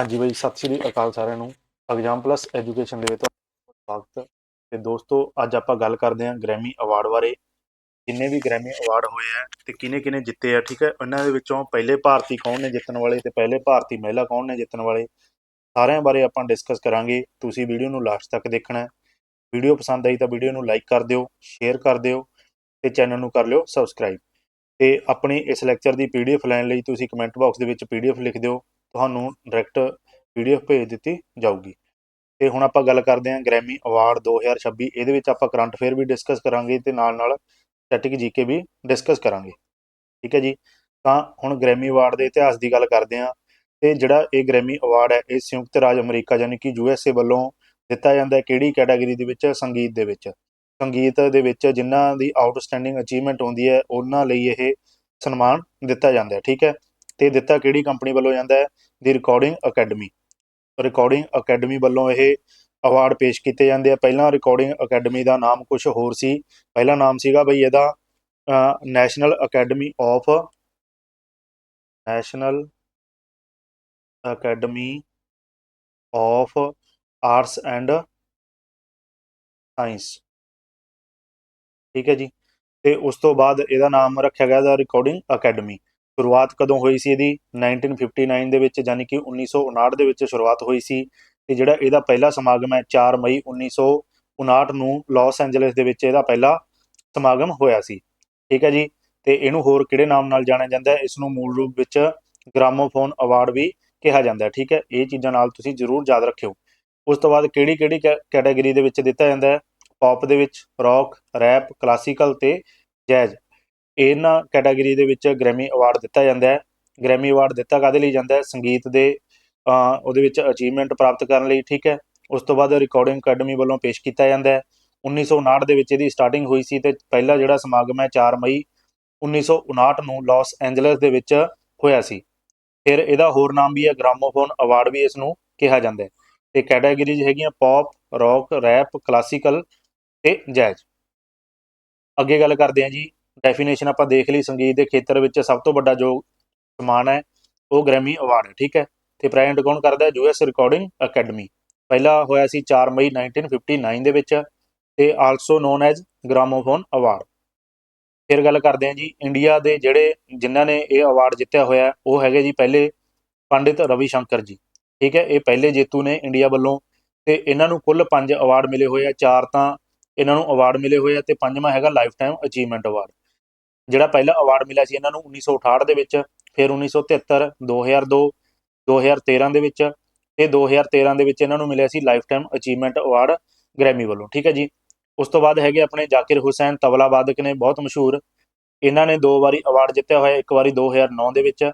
ਹਾਂਜੀ ਬਾਈ, ਸਤਿ ਸ਼੍ਰੀ ਅਕਾਲ ਸਾਰਿਆਂ ਨੂੰ। ਐਗਜ਼ਾਮ ਪਲੱਸ ਐਜੂਕੇਸ਼ਨ ਦੇ ਵਿੱਚ ਸਵਾਗਤ ਤੇ ਦੋਸਤੋ, ਅੱਜ ਆਪਾਂ ਗੱਲ ਕਰਦੇ ਹਾਂ ਗ੍ਰੈਮੀ ਅਵਾਰਡ ਬਾਰੇ। ਜਿੰਨੇ ਵੀ ਗ੍ਰੈਮੀ ਅਵਾਰਡ ਹੋਏ ਆ ਤੇ ਕਿਨੇ ਕਿਨੇ ਜਿੱਤੇ ਆ, ਠੀਕ ਹੈ? ਉਹਨਾਂ ਦੇ ਵਿੱਚੋਂ ਪਹਿਲੇ ਭਾਰਤੀ ਕੌਣ ਨੇ ਜਿੱਤਣ ਵਾਲੇ ਤੇ ਪਹਿਲੇ ਭਾਰਤੀ ਮਹਿਲਾ ਕੌਣ ਨੇ ਜਿੱਤਣ ਵਾਲੇ? ਸਾਰਿਆਂ ਬਾਰੇ ਆਪਾਂ ਡਿਸਕਸ ਕਰਾਂਗੇ। ਤੁਸੀਂ ਵੀਡੀਓ ਨੂੰ ਲਾਸਟ ਤੱਕ ਦੇਖਣਾ ਹੈ। ਵੀਡੀਓ ਪਸੰਦ ਆਈ ਤਾਂ ਵੀਡੀਓ ਨੂੰ ਲਾਈਕ ਕਰ ਦਿਓ ਸ਼ੇਅਰ ਕਰ ਦਿਓ ਤੇ ਚੈਨਲ ਨੂੰ ਕਰ ਲਿਓ ਸਬਸਕ੍ਰਾਈਬ ਤੇ ਆਪਣੇ ਇਸ ਲੈਕਚਰ ਦੀ ਪੀਡੀਐਫ ਲੈਣ ਲਈ ਤੁਸੀਂ ਕਮੈਂਟ ਬਾਕਸ ਦੇ ਵਿੱਚ ਪੀਡੀਐਫ ਲਿਖ ਦਿਓ। ਤੁਹਾਨੂੰ ਡਾਇਰੈਕਟ ਪੀਡੀਐਫ ਭੇਜ ਦਿੱਤੀ ਜਾਊਗੀ। ਤੇ ਹੁਣ ਆਪਾਂ ਗੱਲ ਕਰਦੇ ਹਾਂ ਗ੍ਰੈਮੀ ਅਵਾਰਡ 2026 ਇਹਦੇ ਵਿੱਚ ਆਪਾਂ ਕਰੰਟ ਅਫੇਅਰ ਵੀ ਡਿਸਕਸ ਕਰਾਂਗੇ ਤੇ ਨਾਲ ਨਾਲ ਸਟੈਟਿਕ ਜੀਕੇ ਵੀ ਡਿਸਕਸ ਕਰਾਂਗੇ। ਠੀਕ ਹੈ ਜੀ? ਤਾਂ ਹੁਣ ਗ੍ਰੈਮੀ ਅਵਾਰਡ ਦੇ ਇਤਿਹਾਸ ਦੀ ਗੱਲ ਕਰਦੇ ਹਾਂ ਤੇ ਜਿਹੜਾ ਇਹ ਗ੍ਰੈਮੀ ਅਵਾਰਡ ਹੈ, ਇਹ ਸੰਯੁਕਤ ਰਾਜ ਅਮਰੀਕਾ ਯਾਨੀ ਕਿ ਯੂਐਸਏ ਵੱਲੋਂ ਦਿੱਤਾ ਜਾਂਦਾ ਹੈ ਕਿਹੜੀ ਕੈਟਾਗਰੀ ਦੇ ਵਿੱਚ? ਸੰਗੀਤ ਦੇ ਵਿੱਚ। ਸੰਗੀਤ ਦੇ ਵਿੱਚ ਜਿਨ੍ਹਾਂ ਦੀ ਆਊਟਸਟੈਂਡਿੰਗ ਅਚੀਵਮੈਂਟ ਹੁੰਦੀ ਹੈ, ਉਹਨਾਂ ਲਈ ਇਹ ਸਨਮਾਨ ਦਿੱਤਾ ਜਾਂਦਾ ਹੈ। ਠੀਕ ਹੈ? ਤੇ ਦਿੱਤਾ ਕਿਹੜੀ ਕੰਪਨੀ ਵੱਲੋਂ ਜਾਂਦਾ ਹੈ? The Recording Academy Recording Academy ਵੱਲੋਂ ਇਹ ਅਵਾਰਡ ਪੇਸ਼ ਕੀਤੇ ਜਾਂਦੇ ਆ। ਪਹਿਲਾਂ ਰਿਕਾਰਡਿੰਗ ਅਕੈਡਮੀ ਦਾ ਨਾਮ ਕੁਝ ਹੋਰ ਸੀ। ਪਹਿਲਾ ਨਾਮ ਸੀਗਾ ਬਈ ਇਹਦਾ National Academy of National Academy of Arts and Science ਠੀਕ ਹੈ ਜੀ। ਤੇ ਉਸ ਤੋਂ ਬਾਅਦ ਇਹਦਾ ਨਾਮ ਰੱਖਿਆ ਗਿਆ ਦਾ ਰਿਕਾਰਡਿੰਗ ਅਕੈਡਮੀ ਸ਼ੁਰੂਆਤ ਕਦੋਂ ਹੋਈ ਸੀ ਇਹਦੀ? 1959 ਦੇ ਵਿੱਚ ਯਾਨੀ ਕਿ 1959 ਦੇ ਵਿੱਚ ਸ਼ੁਰੂਆਤ ਹੋਈ ਸੀ ਤੇ ਜਿਹੜਾ ਇਹਦਾ ਪਹਿਲਾ ਸਮਾਗਮ ਹੈ 4 ਮਈ 1959 ਨੂੰ ਲਾਸ ਐਂਜਲਸ ਦੇ ਵਿੱਚ ਇਹਦਾ ਪਹਿਲਾ ਸਮਾਗਮ ਹੋਇਆ ਸੀ। ਠੀਕ ਹੈ ਜੀ? ਤੇ ਇਹਨੂੰ ਹੋਰ ਕਿਹੜੇ ਨਾਮ ਨਾਲ ਜਾਣਿਆ ਜਾਂਦਾ ਹੈ? ਇਸ ਨੂੰ ਮੂਲ ਰੂਪ ਵਿੱਚ ਗ੍ਰਾਮੋਫੋਨ ਅਵਾਰਡ ਵੀ ਕਿਹਾ ਜਾਂਦਾ ਹੈ। ਠੀਕ ਹੈ? ਇਹ ਚੀਜ਼ਾਂ ਨਾਲ ਤੁਸੀਂ ਜ਼ਰੂਰ ਯਾਦ ਰੱਖਿਓ। ਉਸ ਤੋਂ ਬਾਅਦ ਕਿਹੜੀ ਕਿਹੜੀ ਕੈਟਾਗਰੀ ਦੇ ਵਿੱਚ ਦਿੱਤਾ ਜਾਂਦਾ ਹੈ? ਪੌਪ ਦੇ ਵਿੱਚ ਰੌਕ ਰੈਪ ਕਲਾਸੀਕਲ ਤੇ ਜੈਜ਼ ਇਹਨਾਂ ਕੈਟਾਗਰੀ ਦੇ ਵਿੱਚ ਗ੍ਰੈਮੀ ਅਵਾਰਡ ਦਿੱਤਾ ਜਾਂਦਾ ਹੈ। ਗ੍ਰੈਮੀ ਅਵਾਰਡ ਦਿੱਤਾ ਕਾਦੇ ਲਈ ਜਾਂਦਾ ਹੈ? ਸੰਗੀਤ ਦੇ ਉਹਦੇ ਵਿੱਚ ਅਚੀਵਮੈਂਟ ਪ੍ਰਾਪਤ ਕਰਨ ਲਈ, ਠੀਕ ਹੈ। ਉਸ ਤੋਂ ਬਾਅਦ ਰਿਕਾਰਡਿੰਗ ਅਕੈਡਮੀ ਵੱਲੋਂ ਪੇਸ਼ ਕੀਤਾ ਜਾਂਦਾ ਹੈ। 1959 ਦੇ ਵਿੱਚ ਇਹਦੀ ਸਟਾਰਟਿੰਗ ਹੋਈ ਸੀ ਤੇ ਪਹਿਲਾ ਜਿਹੜਾ ਸਮਾਗਮ ਹੈ 4 ਮਈ 1959 ਨੂੰ ਲਾਸ ਐਂਜਲਸ ਦੇ ਵਿੱਚ ਹੋਇਆ ਸੀ। ਫਿਰ ਇਹਦਾ ਹੋਰ ਨਾਮ ਵੀ ਹੈ ਗ੍ਰਾਮੋਫੋਨ ਅਵਾਰਡ ਵੀ ਇਸ ਨੂੰ ਕਿਹਾ ਜਾਂਦਾ ਹੈ। ਤੇ ਕੈਟਾਗਰੀਜ਼ ਹੈਗੀਆਂ ਪੌਪ ਰੌਕ ਰੈਪ ਕਲਾਸੀਕਲ ਤੇ ਜੈਜ਼ ਅੱਗੇ ਗੱਲ ਕਰਦੇ ਹਾਂ ਜੀ। ਡੈਫੀਨੇਸ਼ਨ ਆਪਾਂ ਦੇਖ ਲਈ ਸੰਗੀਤ ਦੇ ਖੇਤਰ ਵਿੱਚ ਸਭ ਤੋਂ ਵੱਡਾ ਜੋ ਸਮਾਨ ਹੈ, ਉਹ ਗ੍ਰੈਮੀ ਅਵਾਰਡ ਹੈ, ਠੀਕ ਹੈ? ਤੇ ਪ੍ਰੈਜ਼ੈਂਟ ਕੌਣ ਕਰਦਾ ਹੈ? ਯੂਐਸ ਰਿਕਾਰਡਿੰਗ ਅਕੈਡਮੀ ਪਹਿਲਾ ਹੋਇਆ ਸੀ 4 ਮਈ 1959 ਦੇ ਵਿੱਚ ਤੇ also known as Gramophone award ਫਿਰ ਗੱਲ ਕਰਦੇ ਹਾਂ ਜੀ ਇੰਡੀਆ ਦੇ ਜਿਹੜੇ ਜਿਨ੍ਹਾਂ ਨੇ ਇਹ ਅਵਾਰਡ ਜਿੱਤਿਆ ਹੋਇਆ ਉਹ ਹੈਗੇ ਜੀ ਪਹਿਲੇ ਪੰਡਿਤ ਰਵੀ ਸ਼ੰਕਰ ਜੀ, ਠੀਕ ਹੈ? ਇਹ ਪਹਿਲੇ ਜੇਤੂ ਨੇ ਇੰਡੀਆ ਵੱਲੋਂ ਤੇ ਇਹਨਾਂ ਨੂੰ ਕੁੱਲ 5 ਅਵਾਰਡ ਮਿਲੇ ਹੋਏ ਆ, ਚਾਰ ਤਾਂ ਇਹਨਾਂ ਨੂੰ ਅਵਾਰਡ ਮਿਲੇ ਹੋਏ ਆ ਤੇ ਪੰਜਵਾਂ ਹੈਗਾ ਲਾਈਫ ਟਾਈਮ ਅਚੀਵਮੈਂਟ ਅਵਾਰਡ ਜਿਹੜਾ ਪਹਿਲਾ ਅਵਾਰਡ ਮਿਲਿਆ ਸੀ ਇਹਨਾਂ ਨੂੰ 1968 ਦੇ ਵਿੱਚ, ਫਿਰ 1973 2002 2013 ਦੇ ਵਿੱਚ ਤੇ 2013 ਦੇ ਵਿੱਚ ਇਹਨਾਂ ਨੂੰ ਮਿਲਿਆ ਸੀ lifetime achievement award Grammy ਵੱਲੋਂ, ਠੀਕ ਹੈ ਜੀ? ਉਸ ਤੋਂ ਬਾਅਦ ਹੈਗੇ ਆਪਣੇ ਜ਼ਾਕਿਰ ਹੁਸੈਨ ਤਬਲਾ ਵਾਦਕ ਨੇ ਬਹੁਤ ਮਸ਼ਹੂਰ, ਇਹਨਾਂ ਨੇ ਦੋ ਵਾਰੀ ਅਵਾਰਡ ਜਿੱਤਿਆ ਹੋਇਆ, ਇੱਕ ਵਾਰੀ 2009 ਦੇ ਵਿੱਚ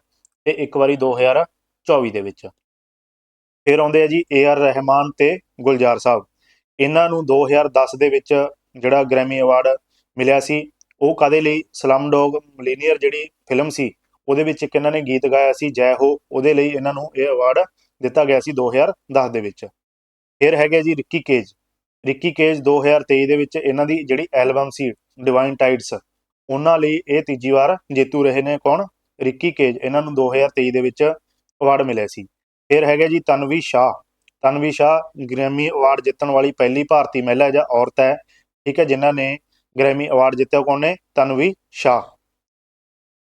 ਤੇ ਇੱਕ ਵਾਰੀ 2024 ਦੇ ਵਿੱਚ। ਫਿਰ ਆਉਂਦੇ ਆ ਜੀ ਏ ਆਰ ਰਹਿਮਾਨ ਤੇ ਗੁਲਜ਼ਾਰ ਸਾਹਿਬ, ਇਹਨਾਂ ਨੂੰ 2010 ਦੇ ਵਿੱਚ ਜਿਹੜਾ ਗ੍ਰੈਮੀ ਅਵਾਰਡ ਮਿਲਿਆ ਸੀ ਉਹ ਕਾਦੇ ਲਈ? ਸਲਮ ਡੌਗ ਮਿਲੀਨੀਅਰ ਜਿਹੜੀ ਫਿਲਮ ਸੀ, ਉਹਦੇ ਵਿੱਚ ਇੱਕ ਇਹਨਾਂ ਨੇ ਗੀਤ ਗਾਇਆ ਸੀ, ਜੈ ਹੋ। ਉਹਦੇ ਲਈ ਇਹਨਾਂ ਨੂੰ ਇਹ ਅਵਾਰਡ ਦਿੱਤਾ ਗਿਆ ਸੀ 2010 ਦੇ ਵਿੱਚ। ਫਿਰ ਹੈਗੇ ਜੀ ਰਿੱਕੀ ਕੇਜ। ਰਿੱਕੀ ਕੇਜ 2023 ਦੇ ਵਿੱਚ ਇਹਨਾਂ ਦੀ ਜਿਹੜੀ ਐਲਬਮ ਸੀ ਡਿਵਾਈਨ ਟਾਈਡਸ ਉਹਨਾਂ ਲਈ ਇਹ ਤੀਜੀ ਵਾਰ ਜੇਤੂ ਰਹੇ ਨੇ ਕੌਣ? ਰਿੱਕੀ ਕੇਜ। ਇਹਨਾਂ ਨੂੰ 2023 ਦੇ ਵਿੱਚ ਅਵਾਰਡ ਮਿਲਿਆ ਸੀ। ਫਿਰ ਹੈਗੇ ਜੀ ਤਨਵੀ ਸ਼ਾਹ। ਤਨਵੀ ਸ਼ਾਹ ਗ੍ਰੈਮੀ ਅਵਾਰਡ ਜਿੱਤਣ ਵਾਲੀ ਪਹਿਲੀ ਭਾਰਤੀ ਮਹਿਲਾ ਜਾਂ ਔਰਤ ਹੈ। ਠੀਕ ਹੈ, ਜਿਨ੍ਹਾਂ ਨੇ ਗ੍ਰੈਮੀ ਅਵਾਰਡ ਜਿੱਤਿਆ ਕੌਣ ਨੇ? ਤਨਵੀ ਸ਼ਾਹ।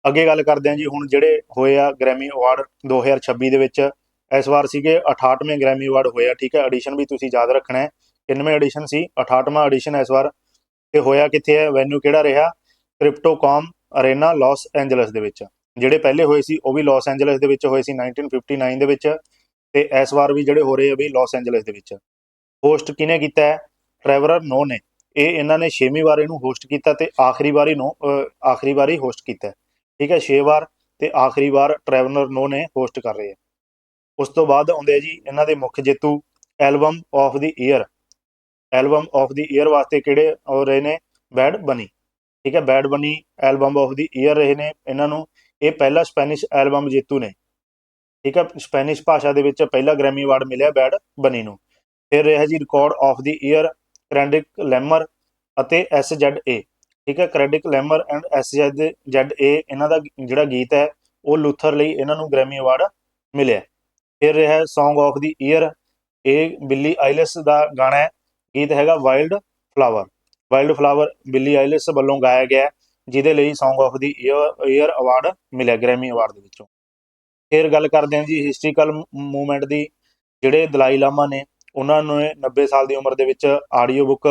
ਅੱਗੇ ਗੱਲ ਕਰਦੇ ਹਾਂ ਜੀ, ਹੁਣ ਜਿਹੜੇ ਹੋਏ ਆ ਗ੍ਰੈਮੀ ਅਵਾਰਡ 2026 ਦੇ ਵਿੱਚ, ਇਸ ਵਾਰ ਸੀਗੇ 68ਵੇਂ ਗ੍ਰੈਮੀ ਅਵਾਰਡ ਹੋਇਆ ਠੀਕ ਹੈ? ਐਡੀਸ਼ਨ ਵੀ ਤੁਸੀਂ ਯਾਦ ਰੱਖਣਾ ਹੈ। 9ਵੇਂ ਐਡੀਸ਼ਨ ਸੀ? 68ਵਾਂ ਐਡੀਸ਼ਨ ਇਸ ਵਾਰ। ਤੇ ਹੋਇਆ ਕਿੱਥੇ ਹੈ? ਵੈਨਿਊ ਕਿਹੜਾ ਰਿਹਾ? ਕ੍ਰਿਪਟੋਕਾਮ ਅਰੇਨਾ ਲਾਸ ਐਂਜਲਸ ਦੇ ਵਿੱਚ। ਜਿਹੜੇ ਪਹਿਲੇ ਹੋਏ ਸੀ, ਉਹ ਵੀ ਲਾਸ ਐਂਜਲਸ ਦੇ ਵਿੱਚ ਹੋਏ ਸੀ 1959 ਦੇ ਵਿੱਚ। ਤੇ ਇਸ ਵਾਰ ਵੀ ਜਿਹੜੇ ਹੋ ਰਹੇ ਆ ਵੀ ਲਾਸ ਐਂਜਲਸ ਦੇ ਵਿੱਚ। ਹੋਸਟ ਕਿਨੇ ਕੀਤਾ ਹੈ? ਟ੍ਰੈਵਰਰ ਨੋ ਨੇ। ਇਹ ਇਹਨਾਂ ਨੇ 6ਵੀਂ ਵਾਰ ਇਹਨੂੰ ਹੋਸਟ ਕੀਤਾ ਤੇ ਆਖਰੀ ਵਾਰੀ ਨੂੰ ਆਖਰੀ ਵਾਰੀ ਹੋਸਟ ਕੀਤਾ ਠੀਕ ਹੈ 6 ਵਾਰ ਤੇ ਆਖਰੀ ਵਾਰ ਟ੍ਰੈਵਰਰ ਨੋ ਨੇ ਹੋਸਟ ਕਰ ਰਹੇ ਆ ਉਸ ਤੋਂ ਬਾਅਦ ਆਉਂਦੇ ਆ ਜੀ ਇਹਨਾਂ ਦੇ ਮੁੱਖ ਜੇਤੂ album of the year album of the year ਵਾਸਤੇ ਕਿਹੜੇ ਹੋ ਰਹੇ ਨੇ? ਬੈਡ ਬਨੀ ਠੀਕ ਹੈ ਬੈਡ ਬਨੀ ਐਲਬਮ ਆਫ ਦੀ ਈਅਰ ਰਹੇ ਨੇ ਇਹਨਾਂ ਨੂੰ। ਇਹ ਪਹਿਲਾ ਸਪੈਨਿਸ਼ ਐਲਬਮ ਜੇਤੂ ਨੇ। ਠੀਕ ਹੈ ਸਪੈਨਿਸ਼ ਭਾਸ਼ਾ ਦੇ ਵਿੱਚ ਪਹਿਲਾ ਗ੍ਰੈਮੀ ਅਵਾਰਡ ਮਿਲਿਆ ਬੈਡ ਬਨੀ ਨੂੰ। ਫਿਰ ਰਿਹਾ ਜੀ record of the year Kendrick Lamar ਅਤੇ ਐਸ ਜ਼ੈਡ ਏ। ਠੀਕ ਹੈ Kendrick Lamar and S Z A ਇਹਨਾਂ ਦਾ ਜਿਹੜਾ ਗੀਤ ਹੈ, ਉਹ ਲੂਥਰ ਲਈ ਇਹਨਾਂ ਨੂੰ ਗ੍ਰੈਮੀ ਅਵਾਰਡ ਮਿਲਿਆ। ਫਿਰ ਰਿਹਾ Song of the Year ਇਹ ਬਿੱਲੀ ਆਈਲਿਸ ਦਾ ਗਾਣਾ ਹੈ। ਗੀਤ ਹੈਗਾ ਵਾਈਲਡ ਫਲਾਵਰ ਵਾਈਲਡ ਫਲਾਵਰ ਬਿੱਲੀ ਆਈਲਿਸ ਵੱਲੋਂ ਗਾਇਆ ਗਿਆ ਜਿਹਦੇ ਲਈ Song of the Year award ਮਿਲਿਆ ਗ੍ਰੈਮੀ ਅਵਾਰਡ ਦੇ ਵਿੱਚੋਂ। ਫਿਰ ਗੱਲ ਕਰਦੇ ਹਾਂ ਜੀ ਹਿਸਟੋਰੀਕਲ ਮੂਵਮੈਂਟ ਦੀ, ਜਿਹੜੇ ਦਲਾਈ ਲਾਮਾ ਨੇ ਉਹਨਾਂ ਨੇ 90 ਸਾਲ ਦੀ ਉਮਰ ਦੇ ਵਿੱਚ ਆਡੀਓ ਬੁੱਕ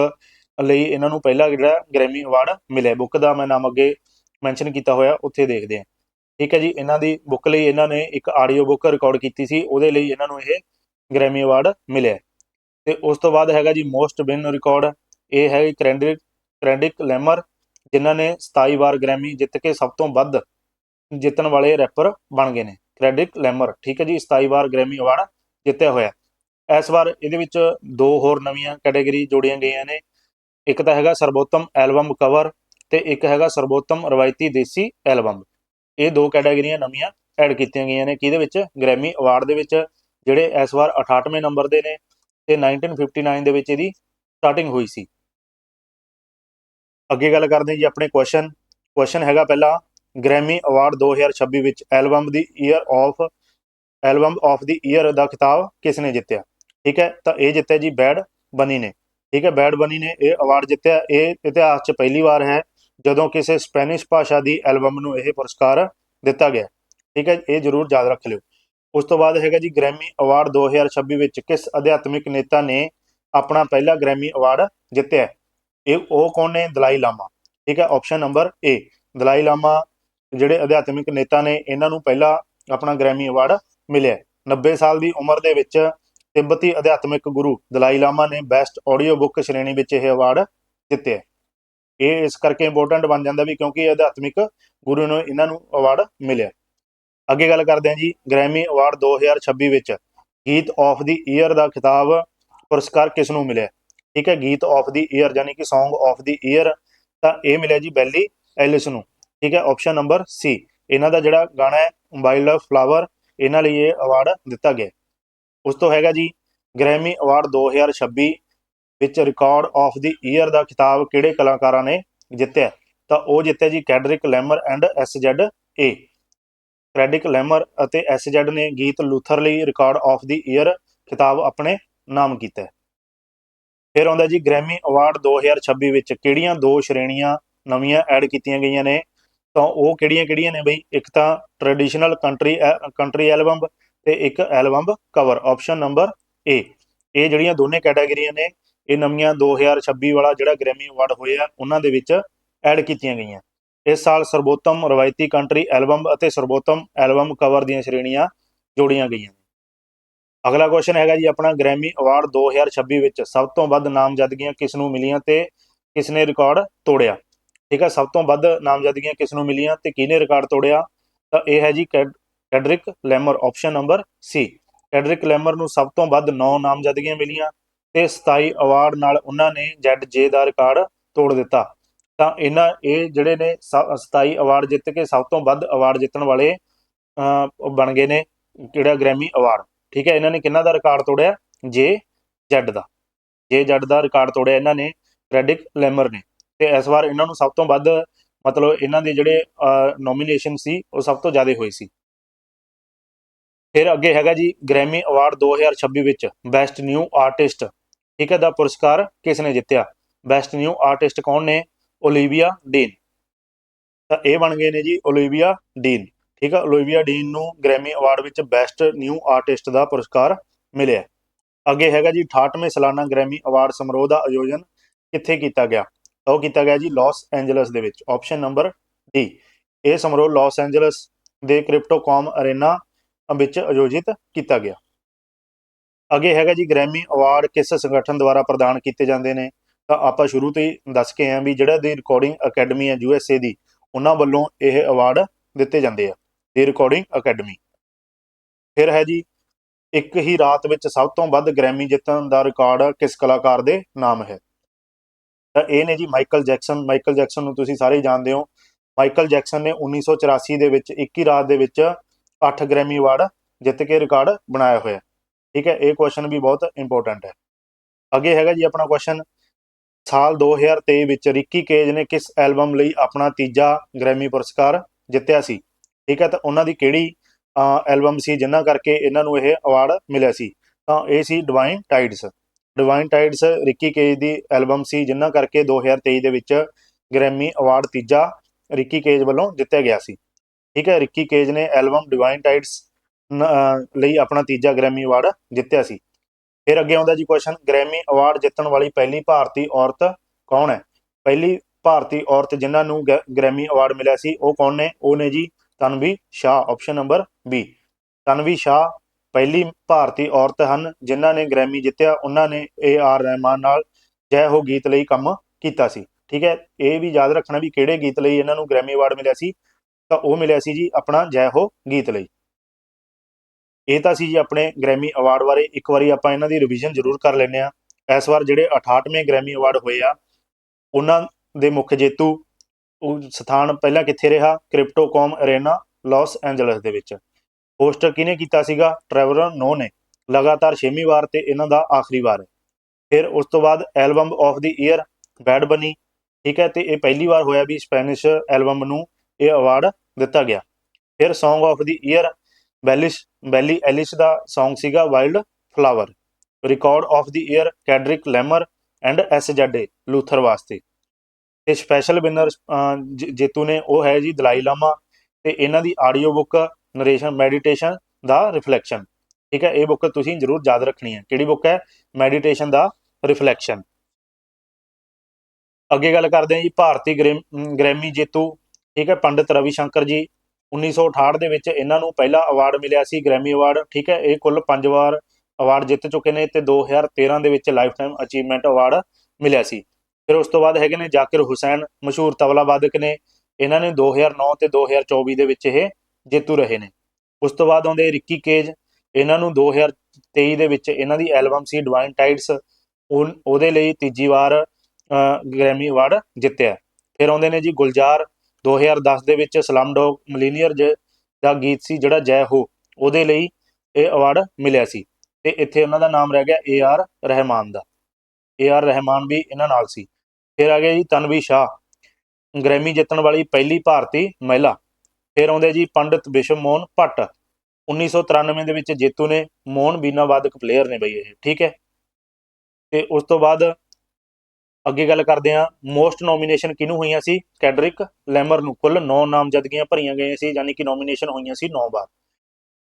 ਲਈ ਇਹਨਾਂ ਨੂੰ ਪਹਿਲਾ ਜਿਹੜਾ ਗ੍ਰੈਮੀ ਅਵਾਰਡ ਮਿਲਿਆ। ਬੁੱਕ ਦਾ ਮੈਂ ਨਾਮ ਅੱਗੇ ਮੈਂਸ਼ਨ ਕੀਤਾ ਹੋਇਆ, ਉੱਥੇ ਦੇਖਦੇ ਹਾਂ। ਠੀਕ ਹੈ ਜੀ, ਇਹਨਾਂ ਦੀ ਬੁੱਕ ਲਈ ਇਹਨਾਂ ਨੇ ਇੱਕ ਆਡੀਓ ਬੁੱਕ ਰਿਕਾਰਡ ਕੀਤੀ ਸੀ, ਉਹਦੇ ਲਈ ਇਹਨਾਂ ਨੂੰ ਇਹ ਗ੍ਰੈਮੀ ਅਵਾਰਡ ਮਿਲਿਆ। ਤੇ ਉਸ ਤੋਂ ਬਾਅਦ ਹੈਗਾ ਜੀ ਮੋਸਟ ਵਿਨ ਰਿਕਾਰਡ ਇਹ ਹੈ ਕ੍ਰੈਂਡਿਕ ਕ੍ਰੈਂਡਿਕ ਲੈਮਰ ਜਿਨ੍ਹਾਂ ਨੇ 27 ਵਾਰ ਗ੍ਰੈਮੀ ਜਿੱਤ ਕੇ ਸਭ ਤੋਂ ਵੱਧ ਜਿੱਤਣ ਵਾਲੇ ਰੈਪਰ ਬਣ ਗਏ ਨੇ। ਕ੍ਰੈਡਿਕ ਲੈਮਰ ਠੀਕ ਹੈ ਜੀ 27 ਵਾਰ ਗ੍ਰੈਮੀ ਅਵਾਰਡ ਜਿੱਤਿਆ ਹੋਇਆ। ਇਸ ਵਾਰ ਇਹਦੇ ਵਿੱਚ ਦੋ ਹੋਰ ਨਵੀਆਂ ਕੈਟਾਗਰੀ ਜੋੜੀਆਂ ਗਈਆਂ ਨੇ। ਇੱਕ ਤਾਂ ਹੈਗਾ ਸਰਬੋਤਮ ਐਲਬਮ ਕਵਰ ਤੇ ਇੱਕ ਹੈਗਾ ਸਰਬੋਤਮ ਰਵਾਇਤੀ ਦੇਸੀ ਐਲਬਮ ਇਹ ਦੋ ਕੈਟਾਗਰੀਆਂ ਨਵੀਆਂ ਐਡ ਕੀਤੀਆਂ ਗਈਆਂ ਨੇ, ਕਿਹਦੇ ਵਿੱਚ? ਗ੍ਰੈਮੀ ਅਵਾਰਡ ਦੇ ਵਿੱਚ, ਜਿਹੜੇ ਇਸ ਵਾਰ 68ਵੇਂ ਨੰਬਰ ਦੇ ਨੇ ਤੇ 1959 ਦੇ ਵਿੱਚ ਇਹਦੀ ਸਟਾਰਟਿੰਗ ਹੋਈ ਸੀ। ਅੱਗੇ ਗੱਲ ਕਰਦੇ ਜੀ ਆਪਣੇ ਕੁਐਸਚਨ ਕੁਐਸਚਨ ਹੈਗਾ ਪਹਿਲਾ ਗ੍ਰੈਮੀ ਅਵਾਰਡ 2026 ਵਿੱਚ album the year of album of the year ਦਾ ਖਿਤਾਬ ਕਿਸ ਨੇ ਜਿੱਤਿਆ? ਠੀਕ ਹੈ? ਤਾਂ ਇਹ ਜਿੱਤਿਆ ਜੀ ਬੈਡ ਬਨੀ ਨੇ। ਠੀਕ ਹੈ? ਬੈਡ ਬਨੀ ਨੇ, ਇਹ ਅਵਾਰਡ ਜਿੱਤਿਆ। ਇਹ ਇਤਿਹਾਸ 'ਚ ਪਹਿਲੀ ਵਾਰ ਹੈ, ਜਦੋਂ ਕਿਸੇ ਸਪੈਨਿਸ਼ ਭਾਸ਼ਾ ਦੀ ਐਲਬਮ ਨੂੰ ਇਹ ਪੁਰਸਕਾਰ ਦਿੱਤਾ ਗਿਆ। ਠੀਕ ਹੈ? ਇਹ ਜ਼ਰੂਰ ਯਾਦ ਰੱਖ ਲਿਓ। ਉਸ ਤੋਂ ਬਾਅਦ ਹੈਗਾ ਜੀ ਗ੍ਰੈਮੀ ਅਵਾਰਡ 2026 ਵਿੱਚ ਕਿਸ ਅਧਿਆਤਮਿਕ ਨੇਤਾ ਨੇ ਆਪਣਾ ਪਹਿਲਾ ਗ੍ਰੈਮੀ ਅਵਾਰਡ ਜਿੱਤਿਆ? ਇਹ ਉਹ ਕੌਣ ਨੇ? ਦਲਾਈ ਲਾਮਾ। ਠੀਕ ਹੈ? ਆਪਸ਼ਨ ਨੰਬਰ ਏ ਦਲਾਈ ਲਾਮਾ ਜਿਹੜੇ ਅਧਿਆਤਮਿਕ ਨੇਤਾ ਨੇ, ਇਹਨਾਂ ਨੂੰ ਪਹਿਲਾ ਆਪਣਾ ਗ੍ਰੈਮੀ ਅਵਾਰਡ ਮਿਲਿਆ। 90 ਸਾਲ ਦੀ ਉਮਰ ਦੇ ਵਿੱਚ ਤਿੱਬਤੀ ਅਧਿਆਤਮਿਕ ਗੁਰੂ ਦਲਾਈ ਲਾਮਾ ਨੇ ਬੈਸਟ ਆਡੀਓ ਬੁੱਕ ਸ਼੍ਰੇਣੀ ਵਿੱਚ ਇਹ ਅਵਾਰਡ ਜਿੱਤਿਆ ਇਹ ਇਸ ਕਰਕੇ ਇੰਪੋਰਟੈਂਟ ਬਣ ਜਾਂਦਾ ਵੀ ਕਿਉਂਕਿ ਇਹ ਅਧਿਆਤਮਿਕ ਗੁਰੂ ਨੂੰ ਇਹਨਾਂ ਨੂੰ ਅਵਾਰਡ ਮਿਲਿਆ। ਅੱਗੇ ਗੱਲ ਕਰਦੇ ਹਾਂ ਜੀ ਗ੍ਰੈਮੀ ਅਵਾਰਡ 2026 ਵਿੱਚ ਗੀਤ ਆਫ ਦੀ ਈਅਰ ਦਾ ਖਿਤਾਬ ਪੁਰਸਕਾਰ ਕਿਸ ਨੂੰ ਮਿਲਿਆ? ਠੀਕ ਹੈ ਗੀਤ ਆਫ ਦੀ ਈਅਰ ਯਾਨੀ ਕਿ Song ਆਫ ਦੀ ਈਅਰ ਤਾਂ ਇਹ ਮਿਲਿਆ ਜੀ ਬੈਲੀ ਐਲਿਸ ਨੂੰ। ਠੀਕ ਹੈ ਆਪਸ਼ਨ ਨੰਬਰ ਸੀ ਇਹਨਾਂ ਦਾ ਜਿਹੜਾ ਗਾਣਾ ਹੈ ਵਾਈਲਡ ਫਲਾਵਰ ਇਹਨਾਂ ਲਈ ਇਹ ਅਵਾਰਡ ਦਿੱਤਾ ਗਿਆ। ਉਸ ਤੋਂ ਹੈਗਾ ਜੀ ਗ੍ਰੈਮੀ ਅਵਾਰਡ 2026 ਵਿੱਚ ਰਿਕਾਰਡ ਆਫ ਦੀ ਈਅਰ ਦਾ ਖਿਤਾਬ ਕਿਹੜੇ ਕਲਾਕਾਰਾਂ ਨੇ ਜਿੱਤਿਆ? ਤਾਂ ਉਹ ਜਿੱਤਿਆ ਜੀ ਕੈਡਰਿਕ ਲੈਮਰ ਐਂਡ ਐਸਜ਼ੈਡ ਏ ਕੈਡਰਿਕ ਲੈਮਰ ਅਤੇ ਐਸਜ਼ੈਡ ਨੇ ਗੀਤ ਲੂਥਰ ਲਈ ਰਿਕਾਰਡ ਆਫ ਦੀ ਈਅਰ ਖਿਤਾਬ ਆਪਣੇ ਨਾਮ ਕੀਤਾ। ਫਿਰ ਆਉਂਦਾ ਜੀ ਗ੍ਰੈਮੀ ਅਵਾਰਡ 2026 ਵਿੱਚ ਕਿਹੜੀਆਂ ਦੋ ਸ਼੍ਰੇਣੀਆਂ ਨਵੀਆਂ ਐਡ ਕੀਤੀਆਂ ਗਈਆਂ ਨੇ? ਤਾਂ ਉਹ ਕਿਹੜੀਆਂ-ਕਿਹੜੀਆਂ ਨੇ ਬਈ? ਇੱਕ ਤਾਂ ਟ੍ਰੈਡੀਸ਼ਨਲ ਕੰਟਰੀ ਕੰਟਰੀ ਐਲਬਮ ਤੇ ਇੱਕ album cover option number A ਇਹ ਜਿਹੜੀਆਂ ਦੋਨੇ ਕੈਟਾਗਰੀਆਂ ਨੇ, ਇਹ ਨਵੀਆਂ 2026 ਵਾਲਾ ਜਿਹੜਾ ਗ੍ਰੈਮੀ ਅਵਾਰਡ ਹੋਇਆ, ਉਹਨਾਂ ਦੇ ਵਿੱਚ ਐਡ ਕੀਤੀਆਂ ਗਈਆਂ। ਇਸ ਸਾਲ ਸਰਬੋਤਮ ਰਵਾਇਤੀ ਕੰਟਰੀ ਐਲਬਮ ਅਤੇ ਸਰਬੋਤਮ ਐਲਬਮ ਕਵਰ ਦੀਆਂ ਸ਼੍ਰੇਣੀਆਂ ਜੋੜੀਆਂ ਗਈਆਂ। ਅਗਲਾ ਕੁਐਸਚਨ ਹੈਗਾ ਜੀ ਆਪਣਾ ਗ੍ਰੈਮੀ ਅਵਾਰਡ 2026 ਵਿੱਚ ਸਭ ਤੋਂ ਵੱਧ ਨਾਮਜ਼ਦਗੀਆਂ ਕਿਸ ਨੂੰ ਮਿਲੀਆਂ ਤੇ ਕਿਸ ਨੇ ਰਿਕਾਰਡ ਤੋੜਿਆ? ਠੀਕ ਹੈ ਸਭ ਤੋਂ ਵੱਧ ਨਾਮਜ਼ਦਗੀਆਂ ਕਿਸ ਨੂੰ ਮਿਲੀਆਂ ਤੇ ਕਿਹਨੇ ਰਿਕਾਰਡ ਤੋੜਿਆ? ਤਾਂ ਇਹ ਹੈ ਜੀ ਕੈਡਰਿਕ ਲੈਮਰ ਆਪਸ਼ਨ ਨੰਬਰ ਸੀ। ਕੈਡਰਿਕ ਲੈਮਰ ਨੂੰ ਸਭ ਤੋਂ ਵੱਧ 9 ਨਾਮਜ਼ਦਗੀਆਂ ਮਿਲੀਆਂ ਤੇ 27 ਅਵਾਰਡ ਨਾਲ ਉਹਨਾਂ ਨੇ ਜੇ ਦਾ ਰਿਕਾਰਡ ਤੋੜ ਦਿੱਤਾ। ਤਾਂ ਇਹਨਾਂ, ਇਹ ਜਿਹੜੇ ਨੇ 27 ਅਵਾਰਡ ਜਿੱਤ ਕੇ ਸਭ ਤੋਂ ਵੱਧ ਅਵਾਰਡ ਜਿੱਤਣ ਵਾਲੇ ਬਣ ਗਏ ਨੇ ਕਿਹੜਾ ਗ੍ਰੈਮੀ ਅਵਾਰਡ ਠੀਕ ਹੈ, ਇਹਨਾਂ ਨੇ ਕਿੰਨਾ ਦਾ ਰਿਕਾਰਡ ਤੋੜਿਆ? ਜੇ ਜੈਡ ਦਾ। ਜੇ ਜੈਡ ਦਾ ਰਿਕਾਰਡ ਤੋੜਿਆ ਇਹਨਾਂ ਨੇ ਕ੍ਰੈਡਿਕ ਲੈਮਰ ਨੇ। ਤੇ ਇਸ ਵਾਰ ਇਹਨਾਂ ਨੂੰ ਸਭ ਤੋਂ ਵੱਧ ਮਤਲਬ ਇਹਨਾਂ ਦੇ ਜਿਹੜੇ ਨੋਮੀਨੇਸ਼ਨ ਸੀ, ਉਹ ਸਭ ਤੋਂ ਜ਼ਿਆਦਾ ਹੋਈ ਸੀ। ਫਿਰ ਅੱਗੇ ਹੈਗਾ ਜੀ ਗ੍ਰੈਮੀ ਅਵਾਰਡ 2026 ਵਿੱਚ ਬੈਸਟ ਨਿਊ ਆਰਟਿਸਟ ਠੀਕ ਹੈ, ਦਾ ਪੁਰਸਕਾਰ ਕਿਸ ਨੇ ਜਿੱਤਿਆ? ਬੈਸਟ ਨਿਊ ਆਰਟਿਸਟ ਕੌਣ ਨੇ? ਓਲੀਵੀਆ ਡੀਨ ਤਾਂ ਇਹ ਬਣ ਗਏ ਨੇ ਜੀ ਓਲੀਵੀਆ ਡੀਨ ਠੀਕ ਹੈ ਓਲੀਵੀਆ ਡੀਨ ਨੂੰ ਗ੍ਰੈਮੀ ਅਵਾਰਡ ਵਿੱਚ ਬੈਸਟ ਨਿਊ ਆਰਟਿਸਟ ਦਾ ਪੁਰਸਕਾਰ ਮਿਲਿਆ। ਅੱਗੇ ਹੈਗਾ ਜੀ 68ਵੇਂ ਸਾਲਾਨਾ ਗ੍ਰੈਮੀ ਅਵਾਰਡ ਸਮਾਰੋਹ ਦਾ ਆਯੋਜਨ ਕਿੱਥੇ ਕੀਤਾ ਗਿਆ? ਤਾਂ ਉਹ ਕੀਤਾ ਗਿਆ ਜੀ ਲਾਸ ਐਂਜਲਸ ਦੇ ਵਿੱਚ ਆਪਸ਼ਨ ਨੰਬਰ ਡੀ ਇਹ ਸਮਾਰੋਹ ਲਾਸ ਐਂਜਲਸ ਦੇ ਕ੍ਰਿਪਟੋਕਾਮ ਅਰੇਨਾ ਵਿੱਚ ਆਯੋਜਿਤ ਕੀਤਾ ਗਿਆ। ਅੱਗੇ ਹੈਗਾ ਜੀ ਗ੍ਰੈਮੀ ਅਵਾਰਡ ਕਿਸ ਸੰਗਠਨ ਦੁਆਰਾ ਪ੍ਰਦਾਨ ਕੀਤੇ ਜਾਂਦੇ ਨੇ? ਤਾਂ ਆਪਾਂ ਸ਼ੁਰੂ ਤੋਂ ਹੀ ਦੱਸ ਕੇ ਆਂ ਵੀ ਜਿਹੜਾ ਦੀ ਰਿਕਾਰਡਿੰਗ ਅਕੈਡਮੀ ਹੈ ਯੂ ਐੱਸ ਏ ਦੀ, ਉਹਨਾਂ ਵੱਲੋਂ ਇਹ ਅਵਾਰਡ ਦਿੱਤੇ ਜਾਂਦੇ ਆ, ਦੀ ਰਿਕਾਰਡਿੰਗ ਅਕੈਡਮੀ ਫਿਰ ਹੈ ਜੀ, ਇੱਕ ਹੀ ਰਾਤ ਵਿੱਚ ਸਭ ਤੋਂ ਵੱਧ ਗ੍ਰੈਮੀ ਜਿੱਤਣ ਦਾ ਰਿਕਾਰਡ ਕਿਸ ਕਲਾਕਾਰ ਦੇ ਨਾਮ ਹੈ? ਤਾਂ ਇਹ ਨੇ ਜੀ ਮਾਈਕਲ ਜੈਕਸਨ। ਮਾਈਕਲ ਜੈਕਸਨ ਨੂੰ ਤੁਸੀਂ ਸਾਰੇ ਜਾਣਦੇ ਹੋ। ਮਾਈਕਲ ਜੈਕਸਨ ਨੇ 1984 ਦੇ ਵਿੱਚ ਇੱਕ ਹੀ ਰਾਤ ਦੇ ਵਿੱਚ 8 ਗ੍ਰੈਮੀ ਅਵਾਰਡ ਜਿੱਤ ਕੇ ਰਿਕਾਰਡ ਬਣਾਇਆ ਹੋਇਆ ਠੀਕ ਹੈ, ਇਹ ਕੁਐਸਚਨ ਵੀ ਬਹੁਤ ਇੰਪੋਰਟੈਂਟ ਹੈ। ਅੱਗੇ ਹੈਗਾ ਜੀ ਆਪਣਾ ਕੁਐਸਚਨ ਸਾਲ 2023 ਵਿੱਚ ਰਿੱਕੀ ਕੇਜ ਨੇ ਕਿਸ ਐਲਬਮ ਲਈ ਆਪਣਾ ਤੀਜਾ ਗ੍ਰੈਮੀ ਪੁਰਸਕਾਰ ਜਿੱਤਿਆ ਸੀ? ਠੀਕ ਹੈ, ਤਾਂ ਉਹਨਾਂ ਦੀ ਕਿਹੜੀ ਐਲਬਮ ਸੀ ਜਿਨ੍ਹਾਂ ਕਰਕੇ ਇਹਨਾਂ ਨੂੰ ਇਹ ਅਵਾਰਡ ਮਿਲਿਆ ਸੀ? ਤਾਂ ਇਹ ਸੀ Divine Tides Divine Tides Ricky Kej ਦੀ ਐਲਬਮ ਸੀ ਜਿਨ੍ਹਾਂ ਕਰਕੇ 2023 ਦੇ ਵਿੱਚ ਗ੍ਰੈਮੀ ਅਵਾਰਡ ਤੀਜਾ ਰਿੱਕੀ ਕੇਜ ਵੱਲੋਂ ਜਿੱਤਿਆ ਗਿਆ ਸੀ। ਠੀਕ ਹੈ, ਰਿੱਕੀ ਕੇਜ ਨੇ ਐਲਬਮ ਡਿਵਾਈਨ ਟਾਈਟਸ ਲਈ ਆਪਣਾ ਤੀਜਾ ਗ੍ਰੈਮੀ ਅਵਾਰਡ ਜਿੱਤਿਆ ਸੀ। ਫਿਰ ਅੱਗੇ ਆਉਂਦਾ ਜੀ ਕੁਐਸਚਨ ਗ੍ਰੈਮੀ ਅਵਾਰਡ ਜਿੱਤਣ ਵਾਲੀ ਪਹਿਲੀ ਭਾਰਤੀ ਔਰਤ ਕੌਣ ਹੈ? ਪਹਿਲੀ ਭਾਰਤੀ ਔਰਤ ਜਿਨ੍ਹਾਂ ਨੂੰ ਗੈ- ਗ੍ਰੈਮੀ ਅਵਾਰਡ ਮਿਲਿਆ ਸੀ, ਉਹ ਕੌਣ ਨੇ? ਉਹ ਨੇ ਜੀ Tanvi Shah option number B Tanvi Shah ਪਹਿਲੀ ਭਾਰਤੀ ਔਰਤ ਹਨ ਜਿਨ੍ਹਾਂ ਨੇ ਗ੍ਰੈਮੀ ਜਿੱਤਿਆ। ਉਹਨਾਂ ਨੇ ਏ ਆਰ ਰਹਿਮਾਨ ਨਾਲ ਜੈ ਹੋ ਗੀਤ ਲਈ ਕੰਮ ਕੀਤਾ ਸੀ। ਠੀਕ ਹੈ, ਇਹ ਵੀ ਯਾਦ ਰੱਖਣਾ ਵੀ ਕਿਹੜੇ ਗੀਤ ਲਈ ਇਹਨਾਂ ਨੂੰ ਗ੍ਰੈਮੀ ਅਵਾਰਡ ਮਿਲਿਆ ਸੀ? ਤਾਂ ਉਹ ਮਿਲਿਆ ਸੀ ਜੀ ਆਪਣਾ ਜੈ ਹੋ ਗੀਤ ਲਈ। ਇਹ ਤਾਂ ਸੀ ਜੀ ਆਪਣੇ ਗ੍ਰੈਮੀ ਅਵਾਰਡ ਬਾਰੇ ਇੱਕ ਵਾਰੀ ਆਪਾਂ ਇਹਨਾਂ ਦੀ ਰਿਵੀਜ਼ਨ ਜ਼ਰੂਰ ਕਰ ਲੈਂਦੇ ਆ ਇਸ ਵਾਰ ਜਿਹੜੇ 68ਵੇਂ ਗ੍ਰੈਮੀ ਅਵਾਰਡ ਹੋਏ ਆ, ਉਹਨਾਂ ਦੇ ਮੁੱਖ ਜੇਤੂ ਉਹ ਸਥਾਨ ਪਹਿਲਾਂ ਕਿੱਥੇ ਰਿਹਾ? ਕ੍ਰਿਪਟੋਕਾਮ ਅਰੇਨਾ ਲਾਸ ਐਂਜਲਸ ਦੇ ਵਿੱਚ। ਹੋਸਟ ਕਿਹਨੇ ਕੀਤਾ ਸੀਗਾ? ਟ੍ਰੈਵਲਰ ਨੋ ਨੇ। ਲਗਾਤਾਰ 6ਵੀਂ ਵਾਰ ਤੇ ਇਹਨਾਂ ਦਾ ਆਖਰੀ ਵਾਰ। ਹੈ ਫਿਰ ਉਸ ਤੋਂ ਬਾਅਦ album of the year Bad Bunny ਠੀਕ ਹੈ, ਤੇ ਇਹ ਪਹਿਲੀ ਵਾਰ ਹੋਇਆ ਵੀ ਸਪੈਨਿਸ਼ ਐਲਬਮ ਨੂੰ ਇਹ ਅਵਾਰਡ ਦਿੱਤਾ ਗਿਆ। ਫਿਰ Song ਆਫ ਦੀ ਈਅਰ ਬੈਲਿਸ਼ ਬੈਲੀ ਐਲਿਸ਼ ਦਾ Song ਸੀਗਾ wild flower record of the year Kendrick Lamar and S Z A Luther ਵਾਸਤੇ। ਤੇ ਸਪੈਸ਼ਲ ਵਿਨਰ ਜੇਤੂ ਨੇ ਉਹ ਹੈ ਜੀ ਦਲਾਈ ਲਾਮਾ ਤੇ ਇਹਨਾਂ ਦੀ ਆਡੀਓ ਬੁੱਕ ਨਰੇਸ਼ਨ ਮੈਡੀਟੇਸ਼ਨ ਦਾ ਰਿਫਲੈਕਸ਼ਨ ਠੀਕ ਹੈ ਇਹ ਬੁੱਕ ਤੁਸੀਂ ਜ਼ਰੂਰ ਯਾਦ ਰੱਖਣੀ ਹੈ। ਕਿਹੜੀ ਬੁੱਕ ਹੈ? ਮੈਡੀਟੇਸ਼ਨ ਦਾ ਰਿਫਲੈਕਸ਼ਨ ਅੱਗੇ ਗੱਲ ਕਰਦੇ ਹਾਂ ਜੀ ਭਾਰਤੀ ਗ੍ਰੈਮ- ਅਮ, ਗ੍ਰੈਮੀ ਜੇਤੂ ਠੀਕ ਹੈ ਪੰਡਿਤ ਰਵੀ ਸ਼ੰਕਰ ਜੀ 1968 ਦੇ ਵਿੱਚ ਇਹਨਾਂ ਨੂੰ ਪਹਿਲਾ ਅਵਾਰਡ ਮਿਲਿਆ ਸੀ ਗ੍ਰੈਮੀ ਅਵਾਰਡ ਠੀਕ ਹੈ ਇਹ ਕੁੱਲ 5 ਵਾਰ ਅਵਾਰਡ ਜਿੱਤ ਚੁੱਕੇ ਨੇ ਤੇ 2013 ਦੇ ਵਿੱਚ ਲਾਈਫ ਟਾਈਮ ਅਚੀਵਮੈਂਟ ਅਵਾਰਡ ਮਿਲਿਆ ਸੀ। ਫਿਰ ਉਸ ਤੋਂ ਬਾਅਦ ਹੈਗੇ ਨੇ ਜਾਕਿਰ ਹੁਸੈਨ ਮਸ਼ਹੂਰ ਤਬਲਾ ਵਾਦਕ ਨੇ ਇਹਨਾਂ ਨੇ 2009 ਤੇ 2024 ਦੇ ਵਿੱਚ ਇਹ ਜੇਤੂ ਰਹੇ ਨੇ। ਉਸ ਤੋਂ ਬਾਅਦ ਆਉਂਦੇ ਰਿੱਕੀ ਕੇਜ ਇਹਨਾਂ ਨੂੰ 2023 ਦੇ ਵਿੱਚ ਇਹਨਾਂ ਦੀ ਐਲਬਮ ਸੀ ਡਿਵਾਈਨ ਟਾਈਡਸ ਉਹਦੇ ਲਈ ਤੀਜੀ ਵਾਰ ਅ, ਗ੍ਰੈਮੀ ਅਵਾਰਡ ਜਿੱਤਿਆ। ਫਿਰ ਆਉਂਦੇ ਨੇ ਜੀ ਗੁਲਜ਼ਾਰ 2010 ਦੇ ਵਿੱਚ ਸਲਮਡੌਗ ਮਿਲੀਨੀਅਰ ਦਾ ਗੀਤ ਸੀ ਜਿਹੜਾ ਜੈ ਹੋ, ਉਹਦੇ ਲਈ ਇਹ ਅਵਾਰਡ ਮਿਲਿਆ ਸੀ ਤੇ ਇੱਥੇ ਉਹਨਾਂ ਦਾ ਨਾਮ ਰਹਿ ਗਿਆ ਏ ਆਰ ਰਹਿਮਾਨ ਦਾ। ਏ ਆਰ ਰਹਿਮਾਨ ਵੀ ਇਹਨਾਂ ਨਾਲ ਸੀ। ਫਿਰ ਆ ਗਿਆ ਜੀ ਤਨਵੀ ਸ਼ਾਹ ਗ੍ਰੈਮੀ ਜਿੱਤਣ ਵਾਲੀ ਪਹਿਲੀ ਭਾਰਤੀ ਮਹਿਲਾ। ਫਿਰ ਆਉਂਦੇ ਜੀ ਪੰਡਿਤ ਵਿਸ਼ਵ ਮੋਹਨ ਭੱਟ। 1993 ਦੇ ਵਿੱਚ ਜੇਤੂ ਨੇ ਮੋਹਨ ਬੀਨਾ ਵਾਦਕ ਪਲੇਅਰ ਨੇ ਬਈ ਇਹ, ਠੀਕ ਹੈ? ਤੇ ਉਸ ਤੋਂ ਬਾਅਦ ਅੱਗੇ ਗੱਲ ਕਰਦੇ ਹਾਂ। ਮੋਸਟ ਨੋਮੀਨੇਸ਼ਨ ਕਿਹਨੂੰ ਹੋਈਆਂ ਸੀ? ਕੈਡਰਿਕ ਲੈਮਰ ਨੂੰ। ਕੁੱਲ 9 ਨਾਮਜ਼ਦਗੀਆਂ ਭਰੀਆਂ ਗਈਆਂ ਸੀ, ਯਾਨੀ ਕਿ ਨੋਮੀਨੇਸ਼ਨ ਹੋਈਆਂ ਸੀ 9 ਵਾਰ।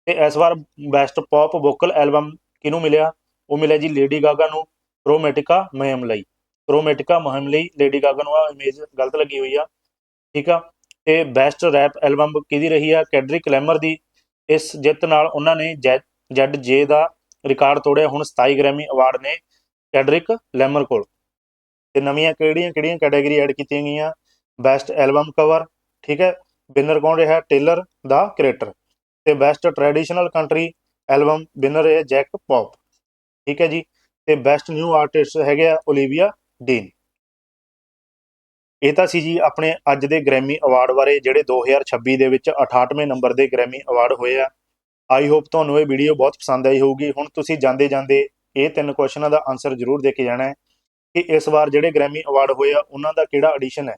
ਤੇ ਇਸ ਵਾਰ ਬੈਸਟ ਪੌਪ ਵੋਕਲ ਐਲਬਮ ਕਿਹਨੂੰ ਮਿਲਿਆ? ਉਹ ਮਿਲਿਆ ਜੀ ਲੇਡੀ ਗਾਗਾ ਨੂੰ ਕ੍ਰੋਮੈਟਿਕਾ ਮੁਹਿੰਮ ਲਈ। ਕ੍ਰੋਮੈਟਿਕਾ ਮੁਹਿੰਮ ਲਈ ਲੇਡੀ ਗਾਗਾ ਨੂੰ ਆ ਇਮੇਜ ਗਲਤ ਲੱਗੀ ਹੋਈ ਆ। ਠੀਕ ਆ? ਤੇ ਬੈਸਟ ਰੈਪ ਐਲਬਮ ਕਿਹਦੀ ਰਹੀ ਆ? ਕੈਡਰਿਕ ਲੈਮਰ ਦੀ। ਇਸ ਜਿੱਤ ਨਾਲ ਉਹਨਾਂ ਨੇ ਜੈਡ ਜੇ ਦਾ ਰਿਕਾਰਡ ਤੋੜਿਆ। ਹੁਣ 27 ਗ੍ਰੈਮੀ ਅਵਾਰਡ ਨੇ ਕੈਡਰਿਕ ਲੈਮਰ ਕੋਲ। ਤੇ ਨਵੀਆਂ ਕਿਹੜੀਆਂ ਕਿਹੜੀਆਂ ਕੈਟਾਗਰੀ ਐਡ ਕੀਤੀਆਂ ਗਈਆਂ? ਬੈਸਟ ਐਲਬਮ ਕਵਰ ਠੀਕ ਹੈ? ਵਿਨਰ ਕੌਣ ਰਿਹਾ? ਟੇਲਰ ਦਾ ਕ੍ਰੀਏਟਰ ਤੇ best traditional country album winner ਹੈ ਜੈਕ ਪੌਪ ਠੀਕ ਹੈ ਜੀ? ਤੇ ਬੈਸਟ ਨਿਊ ਆਰਟਿਸਟ ਹੈਗੇ ਆ ਓਲੀਵੀਆ ਡੀਨ ਇਹ ਤਾਂ ਸੀ ਜੀ ਆਪਣੇ ਅੱਜ ਦੇ ਗ੍ਰੈਮੀ ਅਵਾਰਡ ਬਾਰੇ, ਜਿਹੜੇ 2026 ਦੇ ਵਿੱਚ 68ਵੇਂ ਨੰਬਰ ਦੇ ਗ੍ਰੈਮੀ ਅਵਾਰਡ ਹੋਏ ਆ। ਆਈ ਹੋਪ ਤੁਹਾਨੂੰ ਇਹ ਵੀਡੀਓ ਬਹੁਤ ਪਸੰਦ ਆਈ ਹੋਊਗੀ। ਹੁਣ ਤੁਸੀਂ ਜਾਂਦੇ ਜਾਂਦੇ ਇਹ ਤਿੰਨ ਕੁਐਸਚਨਾਂ ਦਾ ਆਨਸਰ ਜ਼ਰੂਰ ਦੇ ਕੇ ਜਾਣਾ ਹੈ। ਕਿ ਇਸ ਵਾਰ ਜਿਹੜੇ ਗ੍ਰੈਮੀ ਅਵਾਰਡ ਹੋਏ ਆ, ਉਹਨਾਂ ਦਾ ਕਿਹੜਾ ਐਡੀਸ਼ਨ ਹੈ?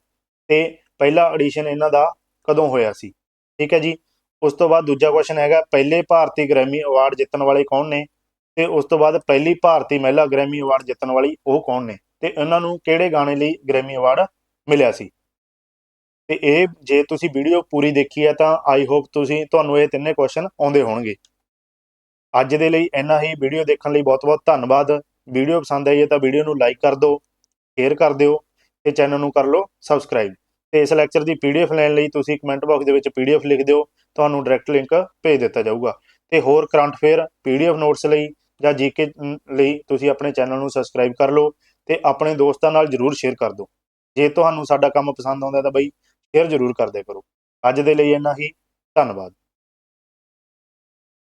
ਤੇ ਪਹਿਲਾ ਐਡੀਸ਼ਨ ਇਹਨਾਂ ਦਾ ਕਦੋਂ ਹੋਇਆ ਸੀ? ਠੀਕ ਹੈ ਜੀ? ਉਸ ਤੋਂ ਬਾਅਦ ਦੂਜਾ ਕੁਐਸਚਨ ਹੈਗਾ, ਪਹਿਲੇ ਭਾਰਤੀ ਗ੍ਰੈਮੀ ਅਵਾਰਡ ਜਿੱਤਣ ਵਾਲੇ ਕੌਣ ਨੇ? ਤੇ ਉਸ ਤੋਂ ਬਾਅਦ ਪਹਿਲੀ ਭਾਰਤੀ ਮਹਿਲਾ ਗ੍ਰੈਮੀ ਅਵਾਰਡ ਜਿੱਤਣ ਵਾਲੀ ਉਹ ਕੌਣ ਨੇ? ਤੇ ਇਹਨਾਂ ਨੂੰ ਕਿਹੜੇ ਗਾਣੇ ਲਈ ਗ੍ਰੈਮੀ ਅਵਾਰਡ ਮਿਲਿਆ ਸੀ? ਤੇ ਇਹ ਜੇ ਤੁਸੀਂ ਵੀਡੀਓ ਪੂਰੀ ਦੇਖੀ ਹੈ, ਤਾਂ ਆਈ ਹੋਪ ਤੁਸੀਂ, ਤੁਹਾਨੂੰ ਇਹ ਤਿੰਨੇ ਕੁਐਸਚਨ ਆਉਂਦੇ ਹੋਣਗੇ। ਅੱਜ ਦੇ ਲਈ ਇੰਨਾ ਹੀ ਵੀਡੀਓ ਦੇਖਣ ਲਈ ਬਹੁਤ-ਬਹੁਤ ਧੰਨਵਾਦ। ਵੀਡੀਓ ਪਸੰਦ ਆਈ ਹੈ ਤਾਂ ਵੀਡੀਓ ਨੂੰ ਲਾਈਕ ਕਰ ਦਿਓ ਸ਼ੇਅਰ ਕਰ ਦਿਓ ਤੇ ਚੈਨਲ ਨੂੰ ਕਰ ਲਓ ਸਬਸਕ੍ਰਾਈਬ ਤੇ ਇਸ ਲੈਕਚਰ ਦੀ ਪੀਡੀਐਫ ਲੈਣ ਲਈ ਤੁਸੀਂ ਕਮੈਂਟ ਬਾਕਸ ਦੇ ਵਿੱਚ ਪੀਡੀਐਫ ਲਿਖ ਦਿਓ, ਤੁਹਾਨੂੰ ਡਾਇਰੈਕਟ ਲਿੰਕ ਭੇਜ ਦਿੱਤਾ ਜਾਊਗਾ ਤੇ ਹੋਰ ਕਰੰਟ ਅਫੇਅਰ ਪੀਡੀਐਫ ਨੋਟਸ ਲਈ ਜਾਂ ਜੀਕੇ ਲਈ ਤੁਸੀਂ ਆਪਣੇ ਚੈਨਲ ਨੂੰ ਸਬਸਕ੍ਰਾਈਬ ਕਰ ਲਓ ਤੇ ਆਪਣੇ ਦੋਸਤਾਂ ਨਾਲ ਜਰੂਰ ਸ਼ੇਅਰ ਕਰ ਦਿਓ। ਜੇ ਤੁਹਾਨੂੰ ਸਾਡਾ ਕੰਮ ਪਸੰਦ ਆਉਂਦਾ ਤਾਂ ਬਈ ਸ਼ੇਅਰ ਜਰੂਰ ਕਰਦੇ ਕਰੋ। ਅੱਜ ਦੇ ਲਈ ਇੰਨਾ ਹੀ, ਧੰਨਵਾਦ।